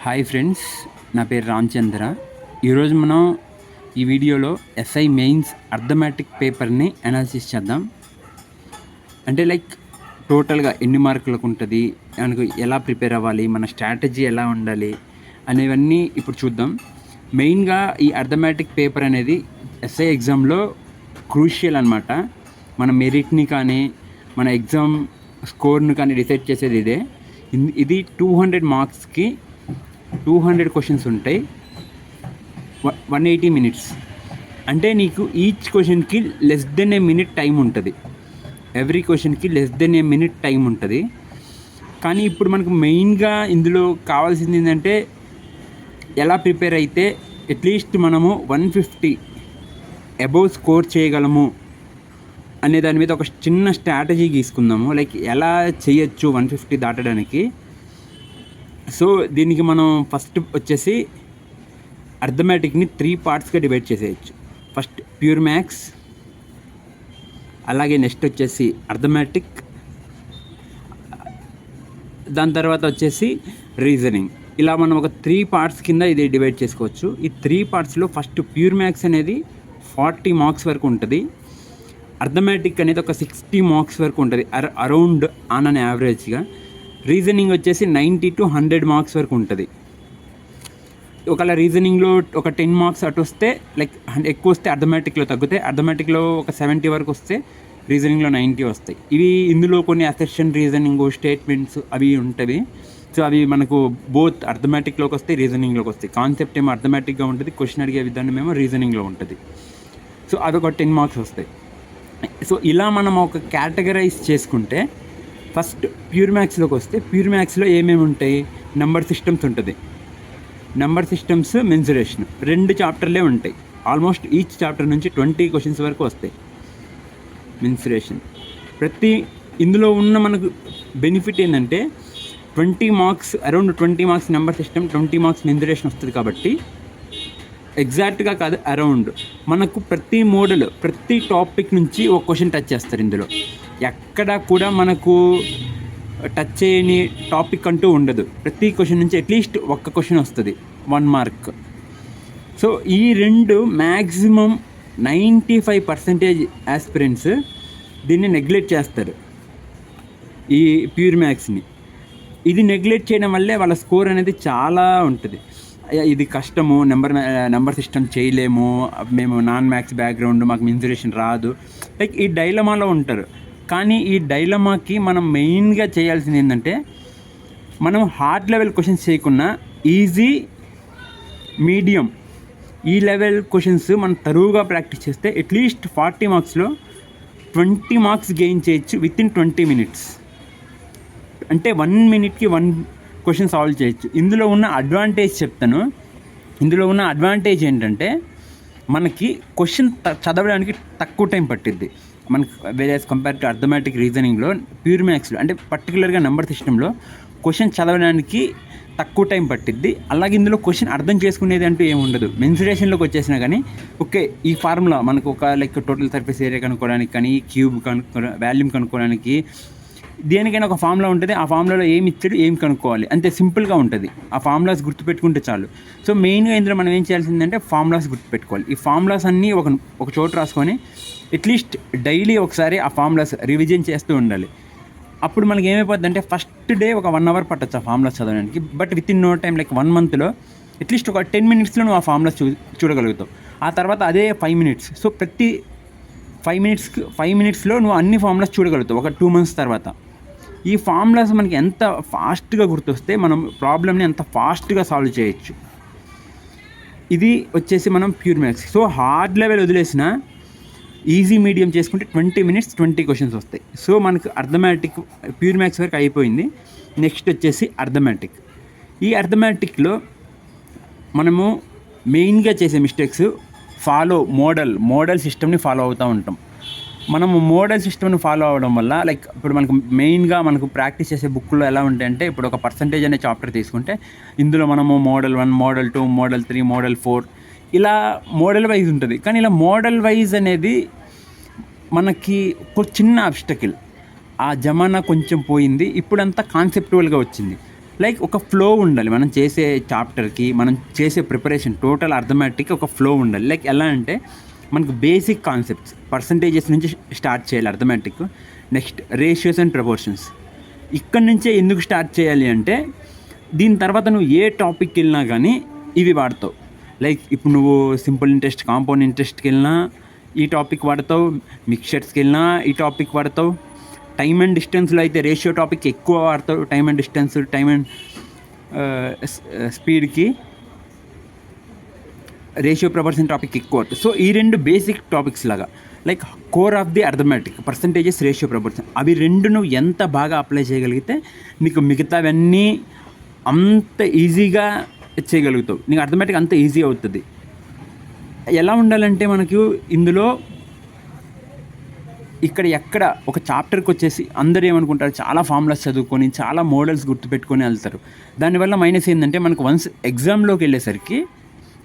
Hi friends నా పేరు రామచంద్ర. ఈరోజు మనం ఈ వీడియోలో ఎస్ఐ మెయిన్స్ అర్థమెటిక్ పేపర్ని అనాలిసిస్ చేద్దాం. అంటే లైక్ టోటల్గా ఎన్ని మార్కులకు ఉంటుంది మనకు ఎలా ప్రిపేర్ అవ్వాలి మన స్ట్రాటజీ ఎలా ఉండాలి అనేవన్నీ ఇప్పుడు చూద్దాం. మెయిన్గా ఈ అర్థమెటిక్ పేపర్ అనేది ఎస్ఐ ఎగ్జామ్లో క్రూషియల్ అనమాట మన మెరిట్ని కానీ మన ఎగ్జామ్ స్కోర్ను కానీ డిసైడ్ చేసేది ఇదే. ఇన్- ఇది టూ హండ్రెడ్ మార్క్స్కి టూ హండ్రెడ్ క్వశ్చన్స్ ఉంటాయి. One eighty minutes. అంటే నీకు ఈచ్ క్వశ్చన్కి less than a minute time ఉంటుంది. ఎవ్రీ క్వశ్చన్కి less than a minute time ఉంటుంది. కానీ ఇప్పుడు మనకు మెయిన్గా ఇందులో కావాల్సింది ఏంటంటే ఎలా ప్రిపేర్ అయితే అట్లీస్ట్ మనము వన్ ఫిఫ్టీ అబౌవ్ స్కోర్ చేయగలము అనే దాని మీద ఒక చిన్న స్ట్రాటజీ గీసుకుందాము. లైక్ ఎలా చేయొచ్చు వన్ ఫిఫ్టీ దాటడానికి? సో దీనికి మనం ఫస్ట్ వచ్చేసి అర్థమెటిక్ని త్రీ పార్ట్స్గా డివైడ్ చేసేయచ్చు. ఫస్ట్ ప్యూర్ మ్యాథ్స్ అలాగే నెక్స్ట్ వచ్చేసి అర్థమెటిక్ దాని తర్వాత వచ్చేసి రీజనింగ్ ఇలా మనం ఒక త్రీ పార్ట్స్ కింద ఇది డివైడ్ చేసుకోవచ్చు. ఈ త్రీ పార్ట్స్లో ఫస్ట్ ప్యూర్ మ్యాథ్స్ అనేది ఫార్టీ మార్క్స్ వరకు ఉంటుంది. అర్థమెటిక్ అనేది ఒక సిక్స్టీ మార్క్స్ వరకు ఉంటుంది. అర అరౌండ్ ఆన్ అన్ యావరేజ్గా రీజనింగ్ వచ్చేసి నైంటీ టు హండ్రెడ్ మార్క్స్ వరకు ఉంటుంది. ఒకవేళ రీజనింగ్లో ఒక టెన్ మార్క్స్ అటు వస్తే లైక్ ఎక్కువ వస్తే అర్థమెటిక్లో తగ్గుతాయి. అర్థమెటిక్లో ఒక సెవెంటీ వరకు వస్తే రీజనింగ్లో నైంటీ వస్తాయి. ఇవి ఇందులో కొన్ని అసెషన్ రీజనింగ్ స్టేట్మెంట్స్ అవి ఉంటాయి సో అవి మనకు బోత్ అర్థమెటిక్లోకి వస్తాయి రీజనింగ్లోకి వస్తాయి. కాన్సెప్ట్ ఏమో అర్థమెటిక్గా ఉంటుంది క్వశ్చన్ అడిగే విధానం ఏమో రీజనింగ్లో ఉంటుంది. సో అదొక టెన్ మార్క్స్ వస్తాయి. సో ఇలా మనం ఒక కేటగరైజ్ చేసుకుంటే ఫస్ట్ ప్యూర్ మ్యాథ్స్లోకి వస్తే ప్యూర్ మ్యాథ్స్లో ఏమేమి ఉంటాయి? నెంబర్ సిస్టమ్స్ ఉంటుంది. నెంబర్ సిస్టమ్స్ మెన్సురేషన్ రెండు చాప్టర్లే ఉంటాయి. ఆల్మోస్ట్ ఈచ్ చాప్టర్ నుంచి ట్వంటీ క్వశ్చన్స్ వరకు వస్తాయి. మెన్సురేషన్ ప్రతి ఇందులో ఉన్న మనకు బెనిఫిట్ ఏంటంటే twenty marks around twenty marks number system twenty marks mensuration వస్తుంది కాబట్టి ఎగ్జాక్ట్గా కాదు అరౌండ్ మనకు ప్రతి మోడల్ ప్రతి టాపిక్ నుంచి ఒక క్వశ్చన్ టచ్ చేస్తారు ఇందులో. ఎక్కడ కూడా మనకు టచ్ చేయని టాపిక్ అంటూ ఉండదు. ప్రతి క్వశ్చన్ నుంచి అట్లీస్ట్ ఒక్క క్వశ్చన్ వస్తుంది. వన్ మార్క్ సో ఈ రెండు maximum ninety five percentage aspirants దీన్ని నెగ్లెక్ట్ చేస్తారు. ఈ ప్యూర్ మ్యాథ్స్ని ఇది నెగ్లెక్ట్ చేయడం వల్లే వాళ్ళ స్కోర్ అనేది చాలా ఉంటుంది. అయ్యా, ఇది కష్టము. నెంబర్ నెంబర్ సిస్టమ్ చేయలేము. మేము నాన్ మ్యాథ్స్ బ్యాక్గ్రౌండ్ మాకు ఇన్సురేషన్ రాదు. లైక్ ఈ డైలమాలో ఉంటారు. కానీ ఈ డైలమాకి మనం మెయిన్గా చేయాల్సింది ఏంటంటే మనం హార్డ్ లెవెల్ క్వశ్చన్స్ చేయకుండా ఈజీ మీడియం ఈ లెవెల్ క్వశ్చన్స్ మనం తరువుగా ప్రాక్టీస్ చేస్తే అట్లీస్ట్ ఫార్టీ మార్క్స్లో ట్వంటీ మార్క్స్ గెయిన్ చేయొచ్చు విత్ ఇన్ ట్వంటీ మినిట్స్. అంటే వన్ మినిట్కి వన్ క్వశ్చన్ సాల్వ్ చేయొచ్చు. ఇందులో ఉన్న అడ్వాంటేజ్ చెప్తాను. ఇందులో ఉన్న అడ్వాంటేజ్ ఏంటంటే మనకి క్వశ్చన్ చదవడానికి తక్కువ టైం పట్టిద్ది. మనకి వేరే కంపేర్ టు అర్థమెటిక్ రీజనింగ్లో ప్యూర్ మ్యాథ్స్లో అంటే పర్టికులర్గా నెంబర్ సిస్టంలో క్వశ్చన్ చదవడానికి తక్కువ టైం పట్టిద్ది. అలాగే ఇందులో క్వశ్చన్ అర్థం చేసుకునేది అంటూ ఏమి ఉండదు. మెన్సురేషన్లోకి వచ్చేసినా కానీ ఓకే ఈ ఫార్ములా మనకు ఒక లైక్ టోటల్ సర్ఫేస్ ఏరియా కనుక్కోవడానికి కానీ క్యూబ్ కనుక్కో వాల్యూమ్ కనుక్కోవడానికి దేనికైనా ఒక ఫార్ములా ఉంటుంది. ఆ ఫార్ములాలో ఏమి ఇచ్చాడు ఏం కనుక్కోవాలి. అంతే సింపుల్గా ఉంటుంది. ఆ ఫార్ములాస్ గుర్తుపెట్టుకుంటే చాలు. సో మెయిన్గా ఇందులో మనం ఏం చేయాల్సిందంటే ఫార్ములాస్ గుర్తుపెట్టుకోవాలి. ఈ ఫార్ములాస్ అన్నీ ఒక ఒక చోట రాసుకొని అట్లీస్ట్ డైలీ ఒకసారి ఆ ఫార్ములాస్ రివిజన్ చేస్తూ ఉండాలి. అప్పుడు మనకి ఏమైపోద్ది అంటే ఫస్ట్ డే ఒక వన్ అవర్ పట్టచ్చు ఆ ఫార్ములాస్ చదవడానికి. But within no time like one మంత్లో అట్లీస్ట్ ఒక టెన్ మినిట్స్లో నువ్వు ఆ ఫార్ములాస్ చూ చూడగలుగుతావు ఆ తర్వాత అదే ఫైవ్ మినిట్స్ సో ప్రతి ఫైవ్ మినిట్స్ ఫైవ్ మినిట్స్లో నువ్వు అన్ని ఫార్ములాస్ చూడగలుగుతావు ఒక టూ మంత్స్ తర్వాత. ఈ ఫార్ములాస్ మనకి ఎంత ఫాస్ట్గా గుర్తొస్తే మనం ప్రాబ్లమ్ని ఎంత ఫాస్ట్గా సాల్వ్ చేయొచ్చు. ఇది వచ్చేసి మనం pure maths. So hard level వదిలేసిన ఈజీ మీడియం చేసుకుంటే ట్వంటీ మినిట్స్ ట్వంటీ క్వశ్చన్స్ వస్తాయి. సో మనకు అర్థమెటిక్ ప్యూర్ మ్యాథ్స్ వరకు అయిపోయింది. నెక్స్ట్ వచ్చేసి అర్థమెటిక్. ఈ అర్థమెటిక్లో మనము మెయిన్గా చేసే మిస్టేక్స్ ఫాలో మోడల్ మోడల్ సిస్టమ్ని ఫాలో అవుతూ ఉంటాం. మనము మోడల్ సిస్టమ్ని ఫాలో అవ్వడం వల్ల లైక్ ఇప్పుడు మనకు మెయిన్గా మనకు ప్రాక్టీస్ చేసే బుక్లో ఎలా ఉంటాయంటే ఇప్పుడు ఒక పర్సంటేజ్ అనే చాప్టర్ తీసుకుంటే ఇందులో మనము model one model two model three model four ఇలా మోడల్ వైజ్ ఉంటుంది. కానీ ఇలా మోడల్ వైజ్ అనేది మనకి ఒక చిన్న అబ్స్టకిల్ ఆ జమానా కొంచెం పోయింది ఇప్పుడంతా కాన్సెప్టువల్గా వచ్చింది. లైక్ ఒక ఫ్లో ఉండాలి మనం చేసే చాప్టర్కి మనం చేసే ప్రిపరేషన్ టోటల్ అర్థమెటిక్ ఒక ఫ్లో ఉండాలి. లైక్ ఎలా అంటే మనకు బేసిక్ కాన్సెప్ట్స్ పర్సంటేజెస్ నుంచి స్టార్ట్ చేయాలి arithmetic next ratios and proportions ఇక్కడ నుంచే ఎందుకు స్టార్ట్ చేయాలి అంటే దీని తర్వాత నువ్వు ఏ టాపిక్కి వెళ్ళినా కానీ ఇవి వాడతావు. లైక్ ఇప్పుడు నువ్వు సింపుల్ ఇంట్రెస్ట్ కాంపౌండ్ ఇంట్రెస్ట్కి వెళ్ళినా ఈ టాపిక్ వాడతావు మిక్చర్స్కి వెళ్ళినా ఈ టాపిక్ వాడతావు. టైమ్ అండ్ డిస్టెన్స్లో అయితే రేషియో టాపిక్ ఎక్కువ వాడతావు time and distance time and స్పీడ్కి ratio proportion topic ఎక్కువ సో ఈ రెండు బేసిక్ టాపిక్స్ లాగా like core of the arithmetic percentages ratio proportion అవి రెండు నువ్వు ఎంత బాగా అప్లై చేయగలిగితే నీకు మిగతావన్నీ అంత ఈజీగా చేయగలుగుతావు. నీకు అర్థమెటిక్ అంత ఈజీ అవుతుంది. ఎలా ఉండాలంటే మనకు ఇందులో ఇక్కడ ఎక్కడ ఒక చాప్టర్కి వచ్చేసి అందరూ ఏమనుకుంటారు చాలా ఫార్ములాస్ చదువుకొని చాలా మోడల్స్ గుర్తుపెట్టుకొని వెళ్తారు. దానివల్ల మైనస్ ఏంటంటే మనకు వన్స్ ఎగ్జామ్లోకి వెళ్ళేసరికి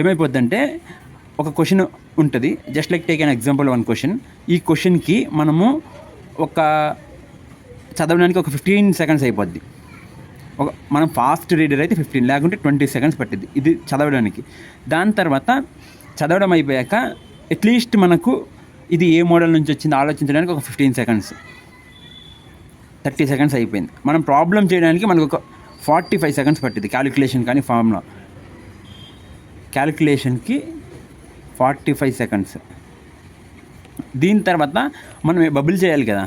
ఏమైపోద్దంటే ఒక క్వశ్చన్ ఉంటుంది. Just like take an example one question ఈ క్వశ్చన్కి మనము ఒక చదవడానికి ఒక ఫిఫ్టీన్ సెకండ్స్ అయిపోద్ది. ఒక మనం ఫాస్ట్ రీడర్ అయితే ఫిఫ్టీన్ లేకుంటే ట్వంటీ సెకండ్స్ పట్టింది ఇది చదవడానికి. దాని తర్వాత చదవడం అయిపోయాక అట్లీస్ట్ మనకు ఇది ఏ మోడల్ నుంచి వచ్చింది ఆలోచించడానికి ఒక ఫిఫ్టీన్ సెకండ్స్ థర్టీ సెకండ్స్ అయిపోయింది. మనం ప్రాబ్లం చేయడానికి మనకు ఒక ఫార్టీ ఫైవ్ సెకండ్స్ పట్టింది క్యాలిక్యులేషన్ కానీ ఫామ్లో క్యాలిక్యులేషన్కి ఫార్టీ ఫైవ్ సెకండ్స్. దీని తర్వాత మనం బబుల్ చేయాలి కదా?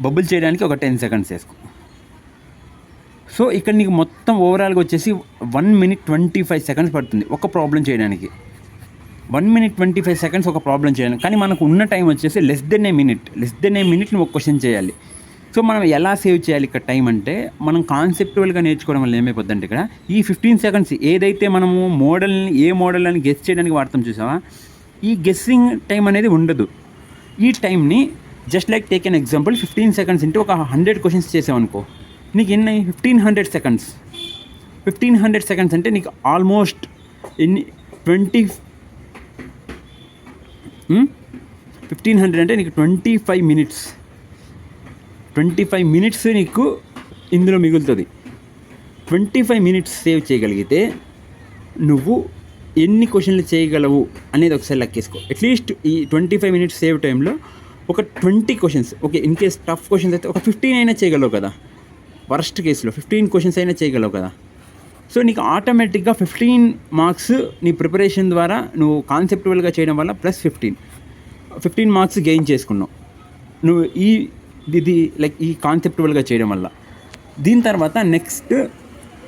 బబుల్ చేయడానికి ఒక టెన్ సెకండ్స్ వేసుకో. సో ఇక్కడ నీకు మొత్తం ఓవరాల్గా వచ్చేసి one minute twenty five seconds పడుతుంది ఒక ప్రాబ్లం చేయడానికి. One minute twenty five seconds ఒక ప్రాబ్లం చేయడానికి. కానీ మనకు ఉన్న టైం వచ్చేసి less than a minute less than a minute నువ్వు ఒక క్వశ్చన్ చేయాలి. సో మనం ఎలా సేవ్ చేయాలి ఇక్కడ టైం అంటే మనం కాన్సెప్టువల్గా నేర్చుకోవడం వల్ల ఏమైపోద్దంటే ఇక్కడ ఈ ఫిఫ్టీన్ సెకండ్స్ ఏదైతే మనము మోడల్ని ఏ మోడల్ అని గెస్ చేయడానికి వాడతాం చూసావా? ఈ గెస్సింగ్ టైం అనేది ఉండదు. ఈ టైంని just like take an example fifteen seconds into ఒక హండ్రెడ్ క్వశ్చన్స్ చేసావనుకో నీకు ఎన్ని fifteen hundred seconds fifteen hundred seconds అంటే నీకు ఆల్మోస్ట్ ఎన్ని ట్వంటీ ఫిఫ్టీన్ హండ్రెడ్ అంటే నీకు twenty five minutes twenty five minutes నీకు ఇందులో మిగులుతుంది. ట్వంటీ ఫైవ్ మినిట్స్ సేవ్ చేయగలిగితే నువ్వు ఎన్ని క్వశ్చన్లు చేయగలవు అనేది ఒకసారి లెక్కేసుకో అట్లీస్ట్ ఈ ట్వంటీ ఫైవ్ మినిట్స్ సేవ్ టైంలో ఒక twenty questions okay in case tough questions అయితే ఒక ఫిఫ్టీన్ అయినా చేయగలవు కదా. వర్స్ట్ కేసులో ఫిఫ్టీన్ క్వశ్చన్స్ అయినా చేయగలవు కదా. సో నీకు ఆటోమేటిక్గా ఫిఫ్టీన్ మార్క్స్ నీ ప్రిపరేషన్ ద్వారా నువ్వు కాన్సెప్టువల్గా చేయడం వల్ల plus fifteen. Fifteen marks gain చేసుకున్నావు. నువ్వు ఈ ఇది లైక్ ఈ కాన్సెప్టువల్గా చేయడం వల్ల. దీని తర్వాత నెక్స్ట్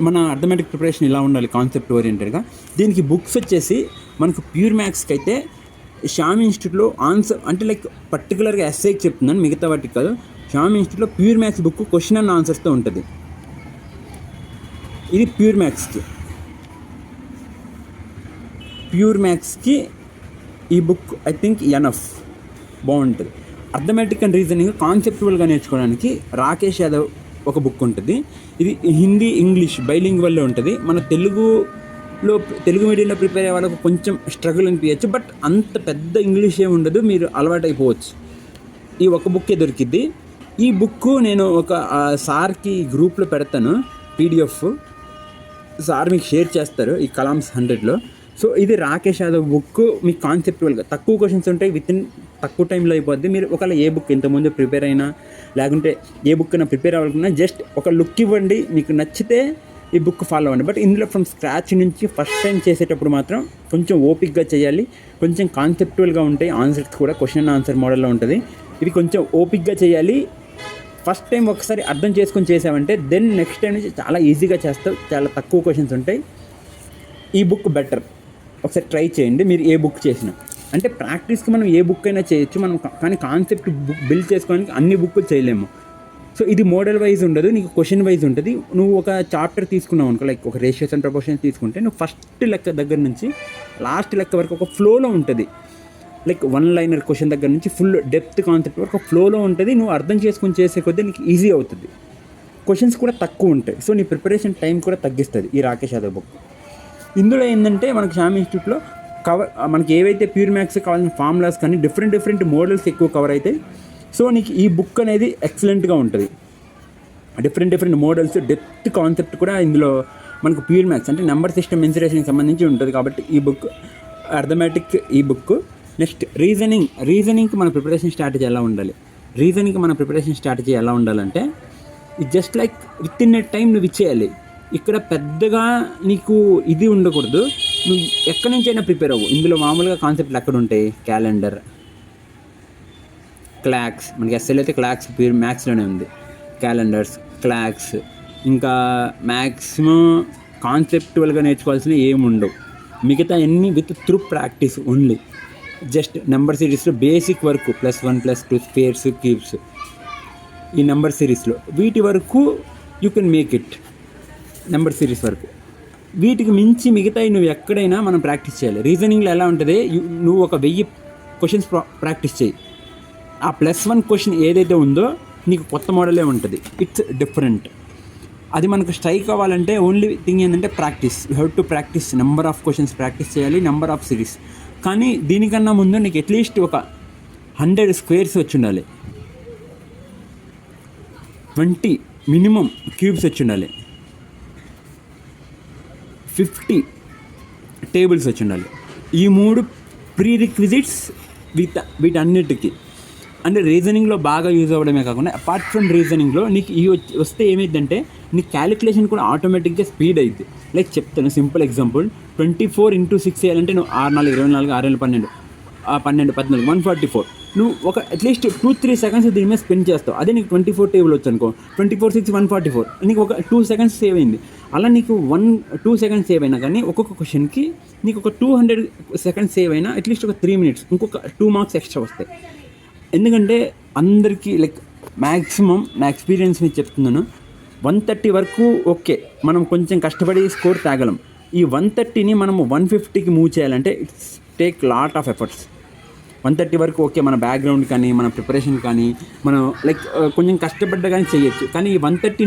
మన అర్థమెటిక్ ప్రిపరేషన్ ఇలా ఉండాలి కాన్సెప్ట్ ఓరియంటెడ్గా దీనికి బుక్స్ వచ్చేసి మనకు ప్యూర్ మ్యాథ్స్కి అయితే శ్యామ్ ఇన్స్టిట్యూట్లో ఆన్సర్ అంటే లైక్ పర్టికులర్గా ఎస్ఐకి చెప్తున్నాను మిగతా వాటికి కాదు. శ్యామ్ ఇన్స్టిట్యూట్లో pure maths book question and ఆన్సర్స్తో ఉంటుంది. ఇది ప్యూర్ మ్యాథ్స్కి ప్యూర్ మ్యాథ్స్కి ఈ బుక్ ఐ థింక్ ఎనఫ్ బాగుంటుంది. అర్థమెటిక్ అండ్ రీజనింగ్ కాన్సెప్టువల్గా నేర్చుకోవడానికి రాకేష్ యాదవ్ ఒక బుక్ ఉంటుంది. ఇది హిందీ ఇంగ్లీష్ బైలింగ్వల్లో ఉంటుంది. మన తెలుగులో తెలుగు మీడియంలో ప్రిపేర్ అయ్యే వాళ్ళకు కొంచెం స్ట్రగుల్ అనిపించచ్చు. బట్ అంత పెద్ద ఇంగ్లీష్ ఏమి ఉండదు. మీరు అలవాటు అయిపోవచ్చు ఈ ఒక బుక్కే దొరికిద్ది. ఈ బుక్ నేను ఒక సార్కి గ్రూప్లో పెడతాను. పీడిఎఫ్. సార్ మీకు షేర్ చేస్తారు ఈ కలామ్స్ హండ్రెడ్లో. సో ఇది రాకేష్ యాదవ్ బుక్ మీకు కాన్సెప్టువల్గా తక్కువ క్వశ్చన్స్ ఉంటాయి విత్ ఇన్ తక్కువ టైంలో అయిపోద్ది. మీరు ఒకవేళ ఏ బుక్ ఇంతకుముందు ప్రిపేర్ అయినా లేకుంటే ఏ బుక్ అయినా ప్రిపేర్ అవ్వాలనుకున్నా జస్ట్ ఒక లుక్ ఇవ్వండి. మీకు నచ్చితే ఈ బుక్ ఫాలో అవ్వండి. బట్ ఇందులో ఫ్రమ్ స్క్రాచ్ నుంచి ఫస్ట్ టైం చేసేటప్పుడు మాత్రం కొంచెం ఓపిక్గా చేయాలి. కొంచెం కాన్సెప్టువల్గా ఉంటాయి. ఆన్సర్స్ కూడా క్వశ్చన్ ఆన్సర్ మోడల్లో ఉంటుంది. ఇది కొంచెం ఓపిక్గా చేయాలి. ఫస్ట్ టైం ఒకసారి అర్థం చేసుకొని చేసామంటే దెన్ నెక్స్ట్ టైం నుంచి చాలా ఈజీగా చేస్తావు. చాలా తక్కువ క్వశ్చన్స్ ఉంటాయి. ఈ బుక్ బెటర్ ఒకసారి ట్రై చేయండి మీరు ఏ బుక్ చేసినా. అంటే ప్రాక్టీస్కి మనం ఏ బుక్ అయినా చేయొచ్చు మనం కానీ కాన్సెప్ట్ బుక్ బిల్డ్ చేసుకోవడానికి అన్ని బుక్లు చేయలేము. సో ఇది మోడల్ వైజ్ ఉండదు నీకు క్వశ్చన్ వైజ్ ఉంటుంది. నువ్వు ఒక చాప్టర్ తీసుకున్నావు అనుకో లైక్ ఒక రేషియోస్ అండ్ ప్రపోర్షన్స్ తీసుకుంటే నువ్వు ఫస్ట్ లెక్క దగ్గర నుంచి లాస్ట్ లెక్క వరకు ఒక ఫ్లోలో ఉంటుంది. లైక్ వన్ లైనర్ క్వశ్చన్ దగ్గర నుంచి ఫుల్ డెప్త్ కాన్సెప్ట్ వరకు ఫ్లోలో ఉంటుంది నువ్వు అర్థం చేసుకొని చేసే కొద్దీ నీకు ఈజీ అవుతుంది. క్వశ్చన్స్ కూడా తక్కువ ఉంటాయి సో నీ ప్రిపరేషన్ టైం కూడా తగ్గిస్తుంది ఈ రాకేష్ యాదవ్ బుక్. ఇందులో ఏంటంటే మనకు శ్యామ్ ఇన్స్టిట్యూట్లో కవర్ మనకి ఏవైతే ప్యూర్ మ్యాథ్స్ కావాల్సిన ఫార్ములాస్ కానీ డిఫరెంట్ డిఫరెంట్ మోడల్స్ ఎక్కువ కవర్ అవుతాయి. సో నీకు ఈ బుక్ అనేది ఎక్సలెంట్గా ఉంటుంది. Different different models depth concept కూడా ఇందులో మనకు ప్యూర్ మ్యాథ్స్ అంటే నెంబర్ సిస్టమ్ మెన్సరేషన్కి సంబంధించి ఉంటుంది కాబట్టి ఈ బుక్ అర్థమెటిక్ ఈ బుక్ నెక్స్ట్ రీజనింగ్ రీజనింగ్కి మన ప్రిపరేషన్ స్ట్రాటజీ ఎలా ఉండాలి? రీజనింగ్కి మన ప్రిపరేషన్ స్ట్రాటజీ ఎలా ఉండాలంటే ఇది just like within a time నువ్వు ఇచ్చేయాలి. ఇక్కడ పెద్దగా నీకు ఇది ఉండకూడదు. నువ్వు ఎక్కడి నుంచైనా ప్రిపేర్ అవ్వు. ఇందులో మామూలుగా కాన్సెప్ట్లు ఎక్కడ ఉంటాయి? Calendar clocks. మనకి ఎస్ఎల్ అయితే క్లాక్స్ ప్యూర్ మ్యాథ్స్లోనే ఉంది. Calendars clocks. ఇంకా మ్యాక్సిమం కాన్సెప్టువల్గా నేర్చుకోవాల్సినవి ఏమి ఉండవు. మిగతా అన్ని with through practice only. Just number సిరీస్లో basic work plus one plus two squares cubes. ఈ నెంబర్ సిరీస్లో వీటి వరకు you can make it. Number series వరకు. వీటికి మించి మిగతాయి నువ్వు ఎక్కడైనా మనం ప్రాక్టీస్ చేయాలి. రీజనింగ్లో ఎలా ఉంటుంది? నువ్వు ఒక వెయ్యి క్వశ్చన్స్ ప్రాక్టీస్ చేయి. ఆ ప్లస్ వన్ క్వశ్చన్ ఏదైతే ఉందో నీకు కొత్త మోడలే ఉంటుంది. It's different. అది మనకు స్ట్రైక్ అవ్వాలంటే ఓన్లీ థింగ్ ఏంటంటే practice. You have to practice. Number of questions practice చేయాలి నెంబర్ ఆఫ్ సిరీస్. కానీ దీనికన్నా ముందు నీకు అట్లీస్ట్ ఒక హండ్రెడ్ స్క్వేర్స్ వచ్చి ఉండాలి. ట్వంటీ మినిమం క్యూబ్స్ వచ్చి ఉండాలి. ఫిఫ్టీ టేబుల్స్ వచ్చి ఉండాలి. ఈ మూడు ప్రీ రిక్విజిట్స్ వీట వీటన్నిటికీ. అంటే రీజనింగ్లో బాగా యూజ్ అవ్వడమే కాకుండా అపార్ట్ ఫ్రమ్ రీజనింగ్లో నీకు ఈ వస్తే ఏమైందంటే నీ క్యాలిక్యులేషన్ కూడా ఆటోమేటిక్గా స్పీడ్ అయింది లైక్ చెప్తాను simple example twenty four into six చేయాలంటే నువ్వు ఆరు నాలుగు ఇరవై నాలుగు ఆరు నెలలు పన్నెండు పన్నెండు పద్నాలుగు వన్ ఫార్టీ ఫోర్ నువ్వు ఒక అట్లీస్ట్ టూ త్రీ సెకండ్స్ దీని మీద స్పెండ్ చేస్తావు. అదే నీకు ట్వంటీ ఫోర్ టేబుల్ వచ్చు అనుకో twenty four six one forty four. నీకు ఒక టూ సెకండ్స్ సేవ్ అయింది. అలా నీకు వన్ టూ సెకండ్స్ సేవ్ అయినా కానీ ఒక్కొక్క క్వశ్చన్కి నీకు ఒక టూ హండ్రెడ్ సెకండ్స్ సేవ్ అయినా అట్లీస్ట్ ఒక త్రీ మినిట్స్ ఇంకొక టూ మార్క్స్ ఎక్స్ట్రా వస్తాయి. ఎందుకంటే అందరికీ లైక్ మ్యాక్సిమం నా ఎక్స్పీరియన్స్ మీద చెప్తున్నాను. వన్ థర్టీ వరకు ఓకే మనం కొంచెం కష్టపడి స్కోర్ తాగలం. ఈ వన్ థర్టీని మనం వన్ ఫిఫ్టీకి మూవ్ చేయాలంటే it's take lot of efforts. One thirty వరకు ఓకే మన బ్యాక్గ్రౌండ్ కానీ మన ప్రిపరేషన్ కానీ మనం లైక్ కొంచెం కష్టపడ్డ కానీ చేయొచ్చు. కానీ ఈ వన్ థర్టీ